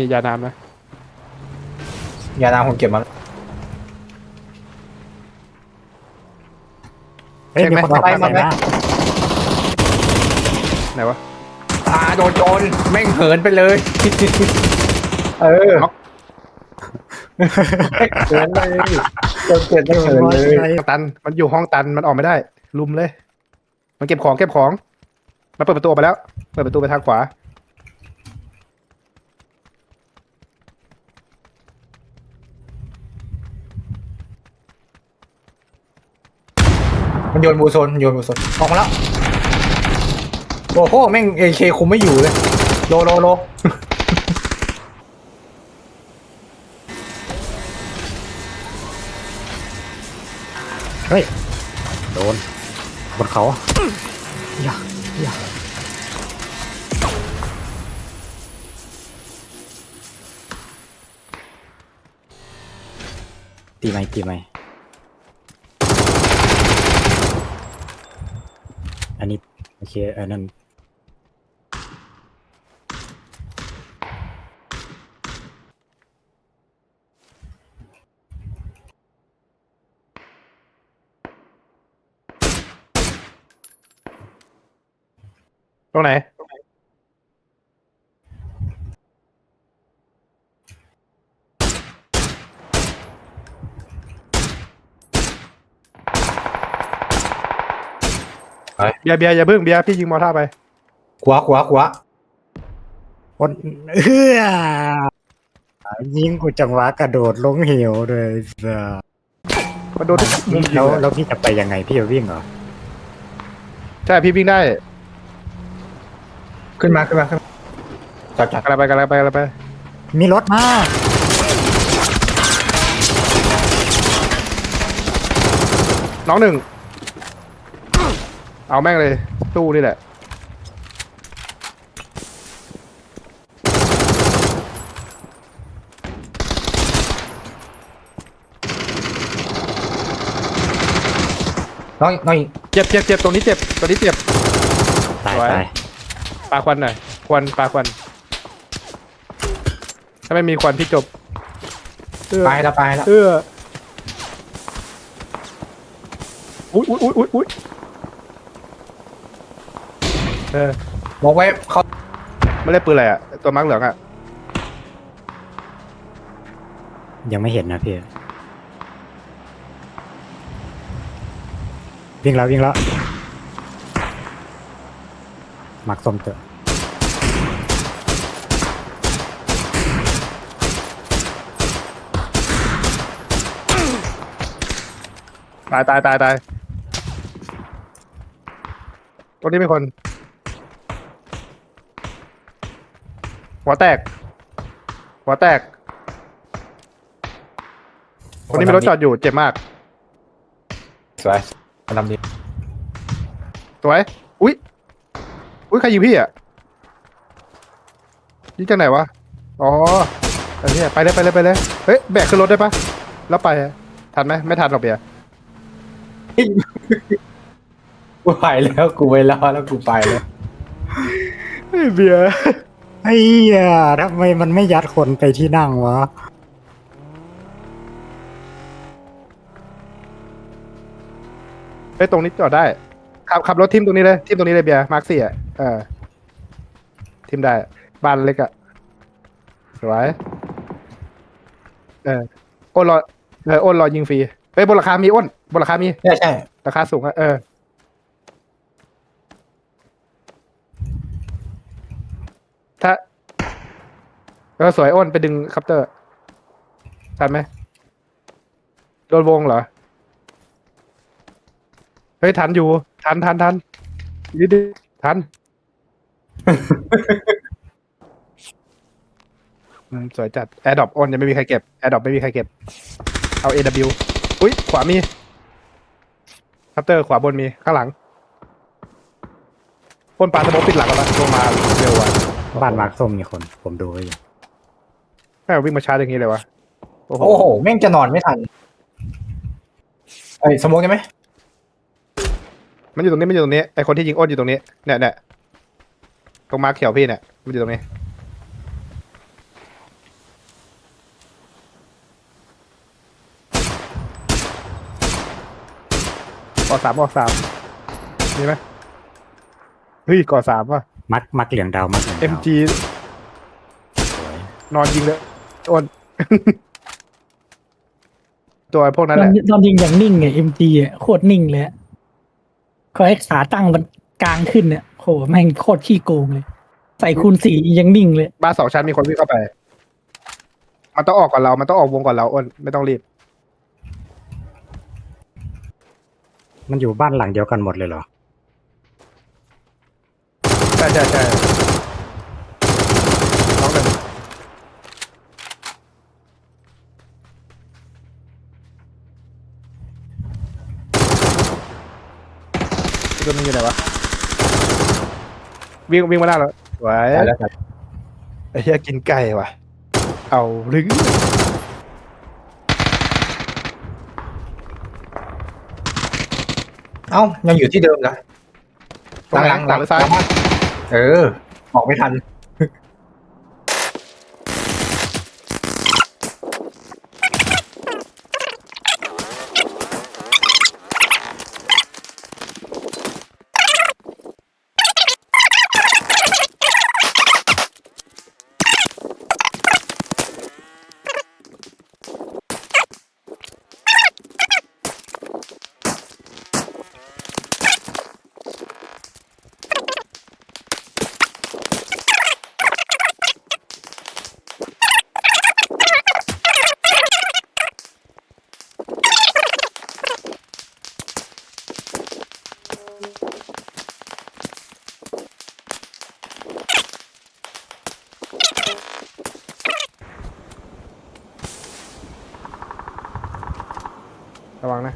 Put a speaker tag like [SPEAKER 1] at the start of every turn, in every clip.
[SPEAKER 1] มียาน้ำนะ
[SPEAKER 2] ยาน้ำผมเก็บมา
[SPEAKER 3] เฮ้ยมีคนออกมาใส่หน้า
[SPEAKER 1] ไหนวะ
[SPEAKER 2] ตาโดนโจรแม่งเหินไปเลย เออ
[SPEAKER 1] น็อก
[SPEAKER 2] เหินเลยโดนเกิดไม่เหินเลย
[SPEAKER 1] ห้องตัน มันอยู่ห้องตันมันออกไม่ได้ ลุมเลย มันเก็บของเก็บของ มันเปิดประตูออกไปแล้ว เปิดประตูไปทางขวา
[SPEAKER 2] โยนบูโซนโยนบูโซนออกมาแล้วโอ้โหแม่งเอเคคุมไม่อยู่เลยโลโลโล
[SPEAKER 3] เฮ้ยโดนบนเขาอย่าอย่าตีไหมตีไหม อันนี้โอเคอันนั้น
[SPEAKER 1] ตรงไหน เบียร์เบียร์อย่าเพิ่งเบียร์พี่ยิงมอท่าไป
[SPEAKER 2] ขวาขวาขวา
[SPEAKER 3] คนเอื้อยิงกูจังหวะกระโดดลงเหวเลยจ้ะ
[SPEAKER 1] มันโดนทุกมุมยิง
[SPEAKER 3] แล้ว
[SPEAKER 1] เลย
[SPEAKER 3] แล้วพี่จะไปยังไงพี่จะวิ่งเหรอ
[SPEAKER 1] ใช่พี่วิ่งได้
[SPEAKER 2] ขึ้นมาขึ้นมาขึ้นมาจับจับ
[SPEAKER 1] กำลังไปกำลังไปกำลังไป
[SPEAKER 3] มีรถมา
[SPEAKER 1] น้องหนึ่ง เอาแม่งเลยตู้นี่แหละ
[SPEAKER 2] น้องน้องอีก
[SPEAKER 1] เจ็บเจ็บเจ็บตรงนี้เจ็บตรงนี้เจ็บ
[SPEAKER 3] ตาย
[SPEAKER 1] สวย
[SPEAKER 3] ตาย
[SPEAKER 1] ปลาควันหน่อยควันปลาควัน ถ้าไม่มีควันพี่จบเออ
[SPEAKER 2] ไปแล้วไปแล้ว
[SPEAKER 1] เอออุ้ยอุ้ยอุ้ยอุ้ยอุ้ย เออ
[SPEAKER 2] บอกไว้เขา
[SPEAKER 1] ไม่ได้ปืนอะไรอะตัวมังเหลืองอะ
[SPEAKER 3] ยังไม่เห็นนะพี่วิ่งแล้ววิ่งแล้วหมักส้มเตอะ
[SPEAKER 1] ตายตายตายตายตรงนี้เป็นคน หัวแตก หัวแตก คนนี้มีรถจอดอยู่เจ็บมาก
[SPEAKER 2] สวยมันทำดี
[SPEAKER 1] สวย อุ้ย อุ้ยใครยิงพี่อะยิงจากไหนวะ อ๋ออันนี้ไปเลยไปเลยไปเลย เฮ้ยแบกขึ้นรถได้ปะแล้วไปอะทันไหมไม่ทันหรอกเบียร์
[SPEAKER 2] กูไปแล้วกูไปแล้วแล้วกูไปแล้ว
[SPEAKER 1] เบียร์
[SPEAKER 3] ไอ้เหี้ยทำไมมันไม่ยัดคนไปที่นั่งวะ
[SPEAKER 1] เฮ้ยตรงนี้จอดได้ขับขับรถทิมตรงนี้เลยทิมตรงนี้เลยเบียร์มาร์คสี่อะเออทิมได้บ้านเล็กอะสวยเอออ้นรอเอออ้นรอยิงฟรีเฮ้ยบนราคามีอ้นบนราคามี
[SPEAKER 2] ใช่ใช่
[SPEAKER 1] ราคาสูงอะเออ เออสวยอ้นไปดึงคัปเตอร์ทันไหมโดนวงเหรอ เฮ้ยทันอยู่ ทันทันทันนิดนึงทัน อืมสวยจัดแอร์ดรอปอ้นยังไม่มีใครเก็บแอร์ดรอปไม่มีใครเก็บ เอา AW อุ้ยขวามีคัปเตอร์ขวาบนมีข้างหลังพ่นปลาสโมกปิดหลังแล้วปะลงมาเร็วอะ
[SPEAKER 3] บ้านหมักส้มมีคน ผมดูไว้อยู่
[SPEAKER 1] ช่วิ่งมาชาร์จอย่างนี้เลยวะโอ้โห
[SPEAKER 2] แม่งจะนอนไม่ทันไอ้สมองใช่ไหม
[SPEAKER 1] มันอยู่ตรงนี้มันอยู่ตรงนี้ไอคนที่ยิงอ้นอยู่ตรงนี้เนี่ยเนี่ยตรงมาเขียวพี่เนี่ยมันอยู่ตรงนี้ ก่อสามก่อสามมีไหมเฮ้ยก่อสามว่ะ
[SPEAKER 3] มัดมัดเหลี่ยงดาวมัดเหลี่ยงดาว
[SPEAKER 1] MG
[SPEAKER 3] สวย
[SPEAKER 1] นอนยิงเลย อ้นตัวไอ้พวกนั้น
[SPEAKER 4] ต
[SPEAKER 1] แห
[SPEAKER 4] อน
[SPEAKER 1] ละ
[SPEAKER 4] ตอนยิงอย่างนิ่งไงเอ็มจีอะโคตรนิ่งเลยอะเขาให้ขาตั้งมันกลางขึ้นเนี่ยโหแม่งโคตรขี้โกงเลย ใส่คูณสี่ยังนิ่งเลย
[SPEAKER 1] บ้านสองชั้นมีคนวิ่งเข้าไป มันต้องออกก่อนเรา มันต้องออกวงก่อนเราอ้นไม่ต้องรีบ
[SPEAKER 3] มันอยู่บ้านหลังเดียวกันหมดเลยเหรอ
[SPEAKER 1] ใช่ใช่ใช่น้องหนึ่ง ตัวนึงอยู่ไหนวะวิ่งวิ่งมาได้แล้วไว้
[SPEAKER 2] ได้แล้วครับ
[SPEAKER 1] ไอ้เหี้ยกินไก่ว่ะ เอาลึง
[SPEAKER 2] เอ้ายังอยู่ที่เดิมนะ
[SPEAKER 1] ตรงไหนหลังหรือซ้าย
[SPEAKER 2] เออ ออกไม่ทัน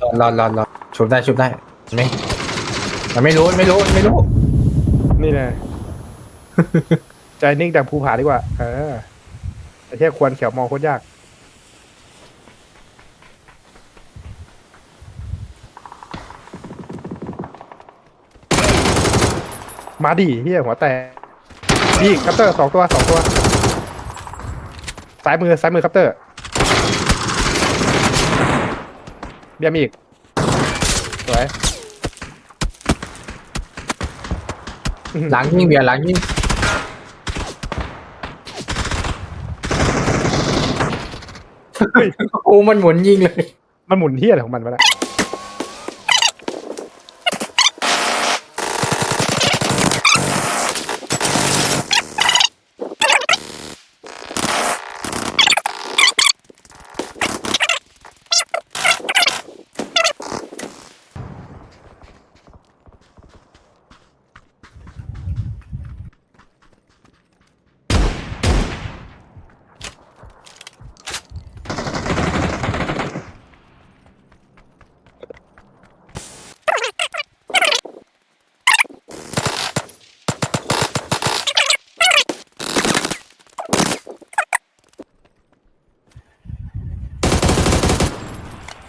[SPEAKER 1] ระวังนะ
[SPEAKER 2] รอรอรอชุบได้ชุบได้ไม่มันไม่รู้ไม่รู้ไม่รู้
[SPEAKER 1] นี่แน่ใจนิ่งแต่ภูผาดีกว่า เออไอ้เหี้ยควรเขียวมองโคตรยากมาดิเฮียหัวแตกนี่คัปเตอร์สองตัวสองตัว ซ้ายมือซ้ายมือคัปเตอร์ เบียร์มีอีก สวย
[SPEAKER 2] หลังยิงเบียร์หลังยิงโอ้มันหมุนยิงเลย
[SPEAKER 1] มันหมุนเฮียอะไรของมันวะเนี่ย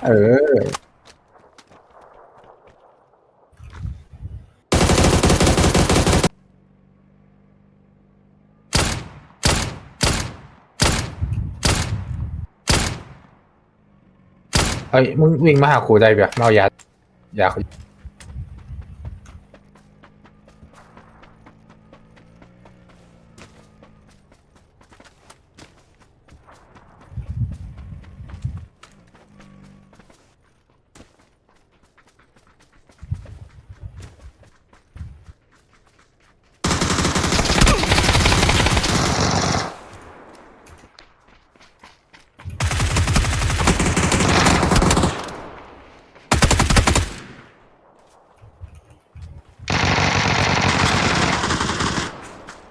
[SPEAKER 2] เออ เอ้ยมึงวิ่งมาหาครูได้เบียร์มาเอายายาเขา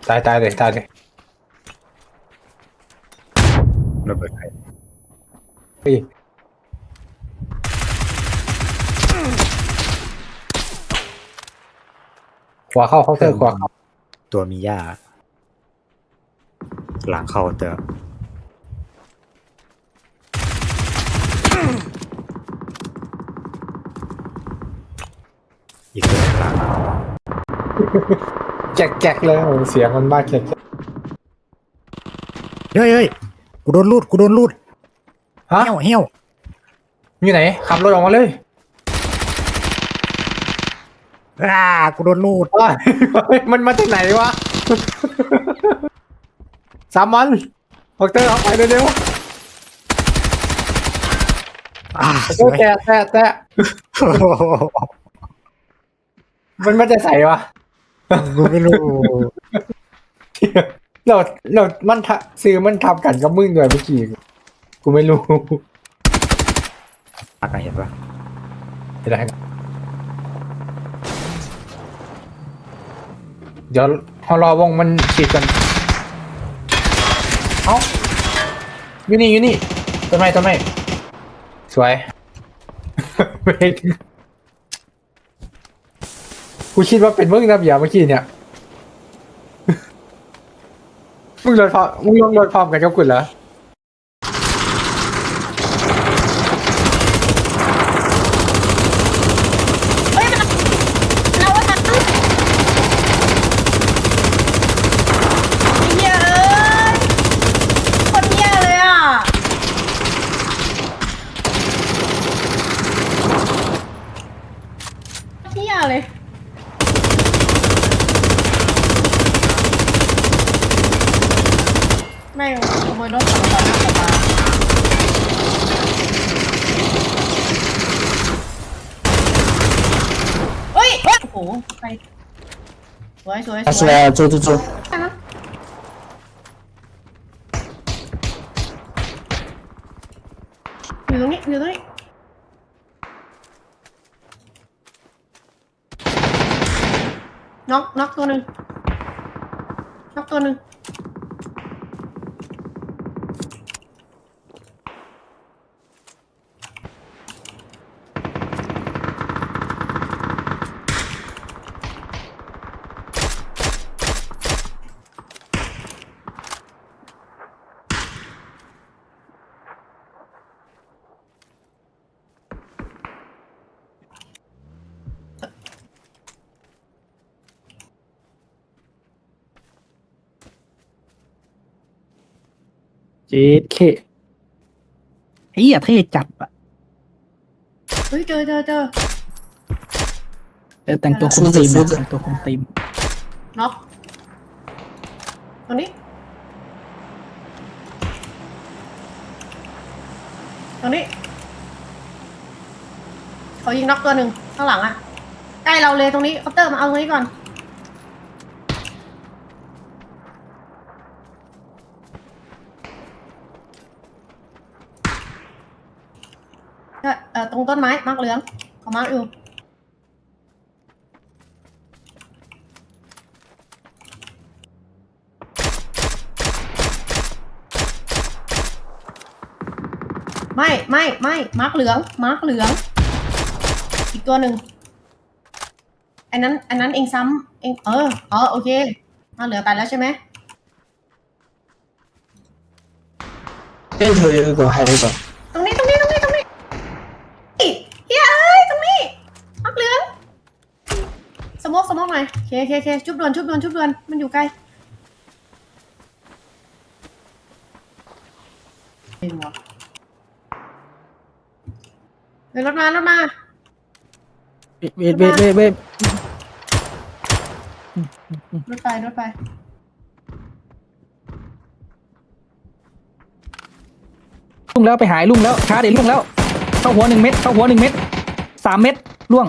[SPEAKER 2] ตายตายเลยตายเลย
[SPEAKER 3] ระเบิดใคร
[SPEAKER 2] เฮ้ยขวาเข้าเคาน์เตอร์ขวาเข้า
[SPEAKER 3] ตัวมีย่าหลังเข้าเตอร์อีกตัวหลัง
[SPEAKER 2] แจ็คแจ็คเลยโอ้เสียงมันมากแจ็คแจ็ค
[SPEAKER 3] เฮ้ยเฮ้ยกูโดนลูดกูโดนลูด
[SPEAKER 2] ฮะ
[SPEAKER 3] เหี้ยวเหี้ยว
[SPEAKER 2] อยู่ไหนขับรถออกมาเลย
[SPEAKER 3] อ่ากูโดนลูด
[SPEAKER 2] ว้ายมันมาจากไหนวะสามวันออกเตอร์เอาไปเร็ว
[SPEAKER 3] อ่า
[SPEAKER 2] ๆ
[SPEAKER 3] สวย
[SPEAKER 2] แตะแตะแตะ
[SPEAKER 3] โอ้โห
[SPEAKER 2] มันมาจากไหนวะ
[SPEAKER 3] กูไม่รู้
[SPEAKER 2] เราเรามันทะซื้อมันทำกันกับมึงด้วยเมื่อกี้กูไม่รู้
[SPEAKER 3] อะไรเห็นปะ
[SPEAKER 2] ไม่ได้เดี๋ยวพอรอวงมันฉีดกัน เอ้าอยู่นี่อยู่นี่ต้นไม้ต้นไม้สวย ไม่ กูคิดว่าเป็นมึงนะเบียร์เมื่อกี้เนี่ย มึงโดนพร้อมมึงลงโดนพร้อมกันกับกูเหรอ
[SPEAKER 5] เราว่ามันเหี้ยเอ้ยคนเหี้ยเลยอะเหี้ยเลยแม่งขโมยรถของต่อหน้าต่อตาเฮ้ย โอ้โหไปส วยสวยสวย
[SPEAKER 3] จูจูจู
[SPEAKER 5] อยู่ตรงนี้อยู่ตรงนี้ น็อกน็อกตัวหนึ่งน็อกตัวหนึ่ง
[SPEAKER 4] เจ็ดเคเฮียเท่จัดอะ
[SPEAKER 5] เฮ้ยเจอเจอเจอ
[SPEAKER 4] เออแต่งตัวคุมทีมนะแต่งตัวคุมทีม
[SPEAKER 5] น็อกตรงนี้ตรงนี้เขายิงน็อกตัวหนึ่งข้างหลังอะใกล้เราเลยตรงนี้คอปเตอร์มาเอาตรงนี้ก่อน เอ่อเอ่อ ต้นไม้มากเหลืองเขามากอยู่ไม่ไม่ไม่มากเหลืองมากเหลือง อีกตัวหนึ่งอันนั้น อันนั้นเองซ้ำเองเออเออโอเคมาเหลือไปแล้วใช่ไหมเล่นเธอเยอะกว่าใครเลก่อน หน่อยโอเคโอเคโอเคชุบด่วนชุบด่วนชุบด่วนมันอยู่ไกลเองวะเฮ้ยรถมารถมา
[SPEAKER 4] เวทเวทเวทเวทเวท
[SPEAKER 5] รถไฟรถไฟ
[SPEAKER 4] ลุ่งแล้วไปหายลุ่งแล้วช้าเด็ดลุ่งแล้ว เข้าหัวหนึ่งเม็ดเข้าหัวหนึ่งเม็ดสามเม็ดล่วง